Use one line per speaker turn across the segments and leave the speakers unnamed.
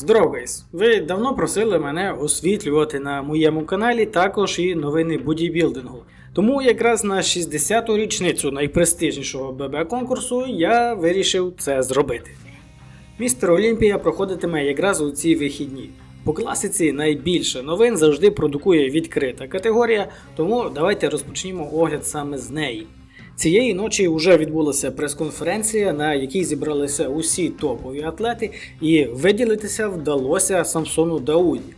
Здорово, гайс! Ви давно просили мене освітлювати на моєму каналі також і новини бодібілдингу. Тому якраз на 60-ту річницю найпрестижнішого ББ конкурсу я вирішив це зробити. Містер Олімпія проходитиме якраз у ці вихідні. По класиці найбільше новин завжди продукує відкрита категорія, тому давайте розпочнімо огляд саме з неї. Цієї ночі вже відбулася прес-конференція, на якій зібралися усі топові атлети, і виділитися вдалося Самсону Дауді.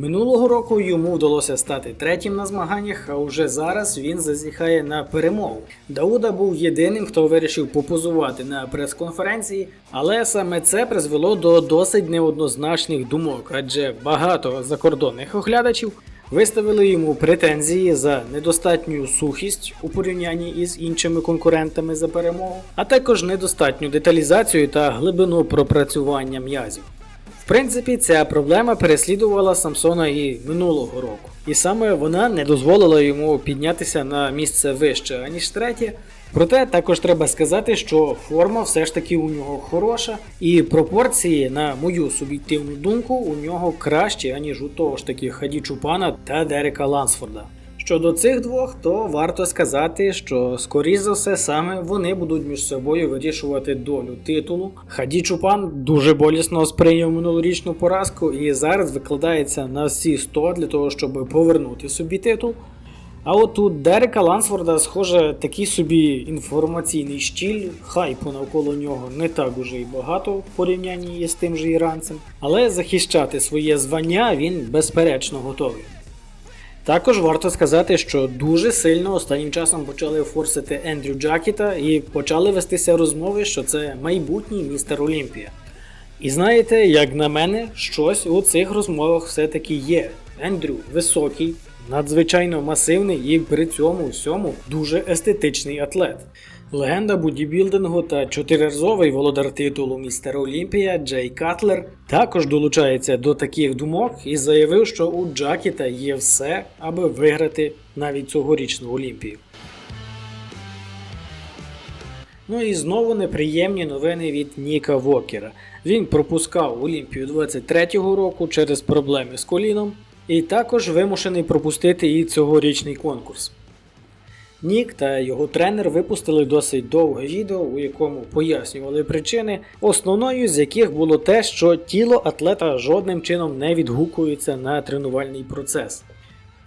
Минулого року йому вдалося стати третім на змаганнях, а вже зараз він зазіхає на перемогу. Дауда був єдиним, хто вирішив попозувати на прес-конференції, але саме це призвело до досить неоднозначних думок, адже багато закордонних оглядачів виставили йому претензії за недостатню сухість у порівнянні із іншими конкурентами за перемогу, а також недостатню деталізацію та глибину пропрацювання м'язів. В принципі, ця проблема переслідувала Самсона і минулого року, і саме вона не дозволила йому піднятися на місце вище, аніж третє. Проте також треба сказати, що форма все ж таки у нього хороша, і пропорції, на мою суб'єктивну думку, у нього кращі, аніж у того ж таки Хаді Чупана та Дерека Лансфорда. Щодо цих двох, то варто сказати, що скоріш за все саме вони будуть між собою вирішувати долю титулу. Хаді Чупан дуже болісно сприйняв минулорічну поразку і зараз викладається на всі 100 для того, щоб повернути собі титул. А от у Дерека Лансфорда, схоже, такий собі інформаційний щіль, хайпу навколо нього не так уже й багато в порівнянні із тим же іранцем, але захищати своє звання він безперечно готовий. Також варто сказати, що дуже сильно останнім часом почали форсити Ендрю Джакіта і почали вестися розмови, що це майбутній містер Олімпія. І знаєте, як на мене, щось у цих розмовах все-таки є. Ендрю високий, надзвичайно масивний і при цьому всьому дуже естетичний атлет. Легенда бодібілдингу та чотириразовий володар титулу містер Олімпія Джей Катлер також долучається до таких думок і заявив, що у Джакіта є все, аби виграти навіть цьогорічну Олімпію. Ну і знову неприємні новини від Ніка Вокера. Він пропускав Олімпію 23-го року через проблеми з коліном, і також вимушений пропустити і цьогорічний конкурс. Нік та його тренер випустили досить довге відео, у якому пояснювали причини, основною з яких було те, що тіло атлета жодним чином не відгукується на тренувальний процес.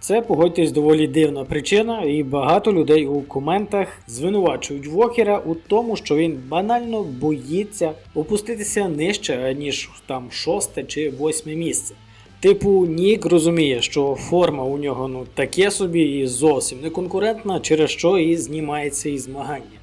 Це, погодьтесь, доволі дивна причина, і багато людей у коментах звинувачують Вокера у тому, що він банально боїться опуститися нижче, ніж там шосте чи восьме місце. Типу, Нік розуміє, що форма у нього ну таке собі і зовсім не конкурентна, через що і знімається із змагання.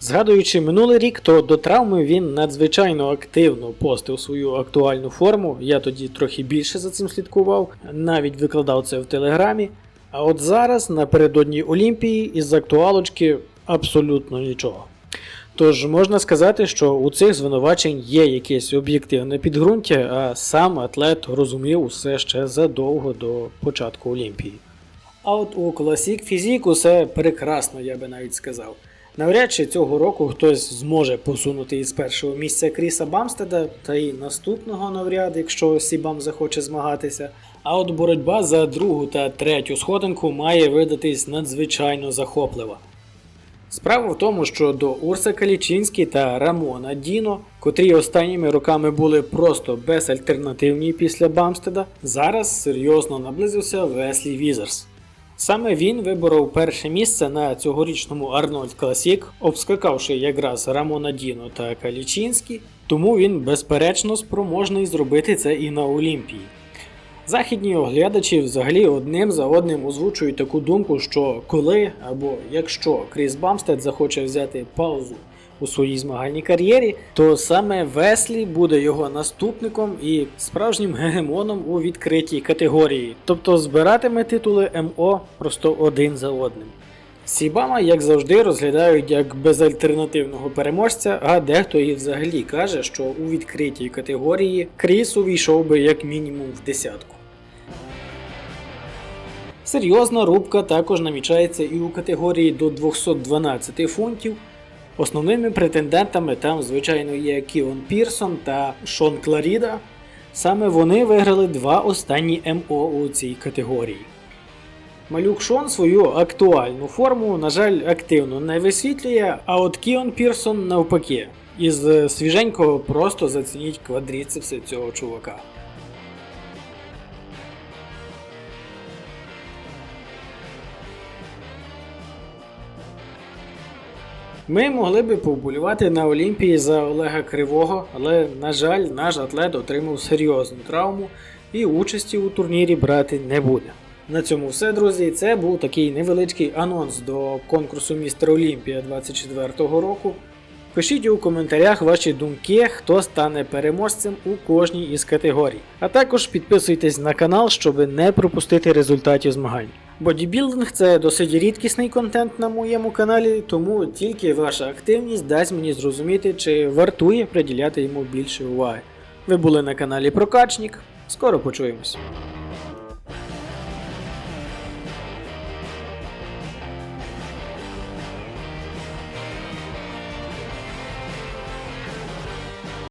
Згадуючи минулий рік, то до травми він надзвичайно активно постив свою актуальну форму. Я тоді трохи більше за цим слідкував, навіть викладав це в телеграмі. А от зараз, напередодні Олімпії, із актуалочки абсолютно нічого. Тож можна сказати, що у цих звинувачень є якесь об'єктивне підґрунтя, а сам атлет розумів усе ще задовго до початку Олімпії. А от у Classic Physique усе прекрасно, я би навіть сказав. Навряд чи цього року хтось зможе посунути із першого місця Кріса Бамстеда, та й наступного навряд, якщо Сібам захоче змагатися. А от боротьба за другу та третю сходинку має видатись надзвичайно захоплива. Справа в тому, що до Урса Калічинський та Рамона Діно, котрі останніми роками були просто безальтернативні після Бамстеда, зараз серйозно наблизився Веслі Візерс. Саме він виборов перше місце на цьогорічному Арнольд Classic, обскакавши якраз Рамона Діно та Калічинський, тому він безперечно спроможний зробити це і на Олімпії. Західні оглядачі взагалі одним за одним озвучують таку думку, що коли або якщо Кріс Бамстед захоче взяти паузу у своїй змагальній кар'єрі, то саме Веслі буде його наступником і справжнім гегемоном у відкритій категорії, тобто збиратиме титули МО просто один за одним. Сібама, як завжди, розглядають як безальтернативного переможця, а дехто і взагалі каже, що у відкритій категорії Кріс увійшов би як мінімум в десятку. Серйозна рубка також намічається і у категорії до 212 фунтів. Основними претендентами там, звичайно, є Ківон Пірсон та Шон Кларіда. Саме вони виграли два останні МО у цій категорії. Малюк Шон свою актуальну форму, на жаль, активно не висвітлює, а от Кіон Пірсон навпаки. Із е, свіженького просто зацініть квадріцепси цього чувака. Ми могли би повболівати на Олімпії за Олега Кривого, але, на жаль, наш атлет отримав серйозну травму і участі у турнірі брати не буде. На цьому все, друзі. Це був такий невеличкий анонс до конкурсу Містер Олімпія 24-го року. Пишіть у коментарях ваші думки, хто стане переможцем у кожній із категорій. А також підписуйтесь на канал, щоб не пропустити результатів змагань. Бодібілдинг це досить рідкісний контент на моєму каналі, тому тільки ваша активність дасть мені зрозуміти, чи вартує приділяти йому більше уваги. Ви були на каналі Прокачник. Скоро почуємось.